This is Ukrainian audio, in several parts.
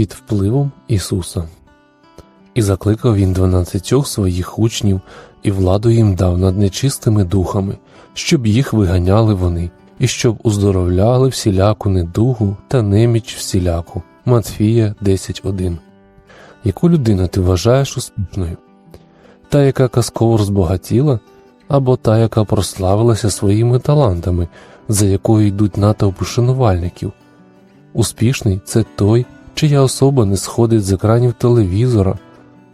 під впливом Ісуса. І закликав він дванадцятьох своїх учнів і владу їм дав над нечистими духами, щоб їх виганяли вони, і щоб уздоровляли всіляку недугу та неміч всіляку. Матфія 10.1 Яку людину ти вважаєш успішною? Та, яка казково розбагатіла, або та, яка прославилася своїми талантами, за якою йдуть натовпи шанувальників? Успішний це той, чия особа не сходить з екранів телевізора,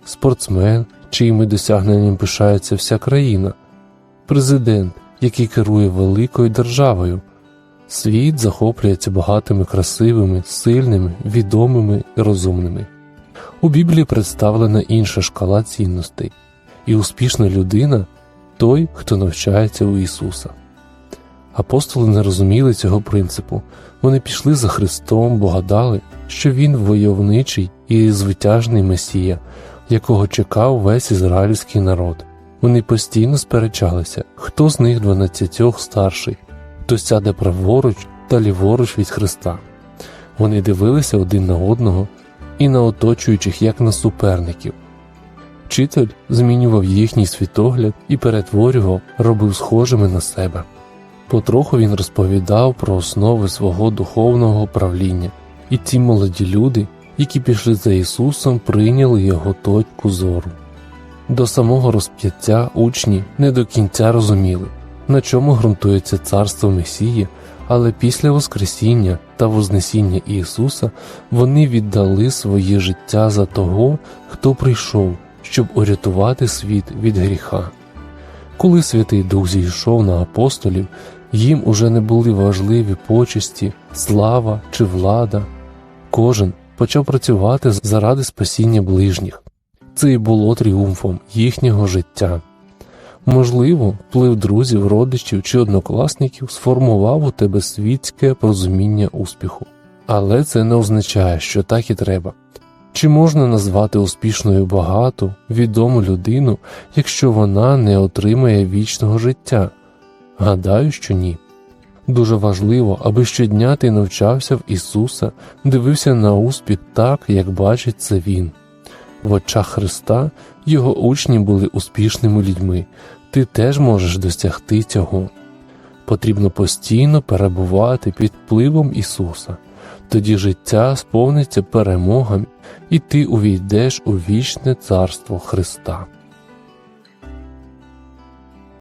спортсмен, чиїми досягненням пишається вся країна, президент, який керує великою державою. Світ захоплюється багатими красивими, сильними, відомими і розумними. У Біблії представлена інша шкала цінностей, і успішна людина той, хто навчається у Ісуса. Апостоли не розуміли цього принципу, вони пішли за Христом, бо гадали, що Він войовничий і звитяжний Месія, якого чекав весь ізраїльський народ. Вони постійно сперечалися, хто з них дванадцятьох старший, хто сяде праворуч та ліворуч від Христа. Вони дивилися один на одного і на оточуючих, як на суперників. Вчитель змінював їхній світогляд і перетворював, робив схожими на себе. Потроху він розповідав про основи свого духовного правління, і ті молоді люди, які пішли за Ісусом, прийняли його точку зору. До самого розп'яття учні не до кінця розуміли, на чому ґрунтується царство Месії, але після Воскресіння та Вознесіння Ісуса вони віддали своє життя за того, хто прийшов, щоб урятувати світ від гріха. Коли Святий Дух зійшов на апостолів, їм уже не були важливі почесті, слава чи влада. Кожен почав працювати заради спасіння ближніх. Це і було тріумфом їхнього життя. Можливо, вплив друзів, родичів чи однокласників сформував у тебе світське порозуміння успіху. Але це не означає, що так і треба. Чи можна назвати успішною багату, відому людину, якщо вона не отримає вічного життя? Гадаю, що ні. Дуже важливо, аби щодня ти навчався в Ісуса, дивився на успіх так, як бачить це Він. В очах Христа його учні були успішними людьми, ти теж можеш досягти цього. Потрібно постійно перебувати під впливом Ісуса, тоді життя сповниться перемогами, і ти увійдеш у вічне царство Христа.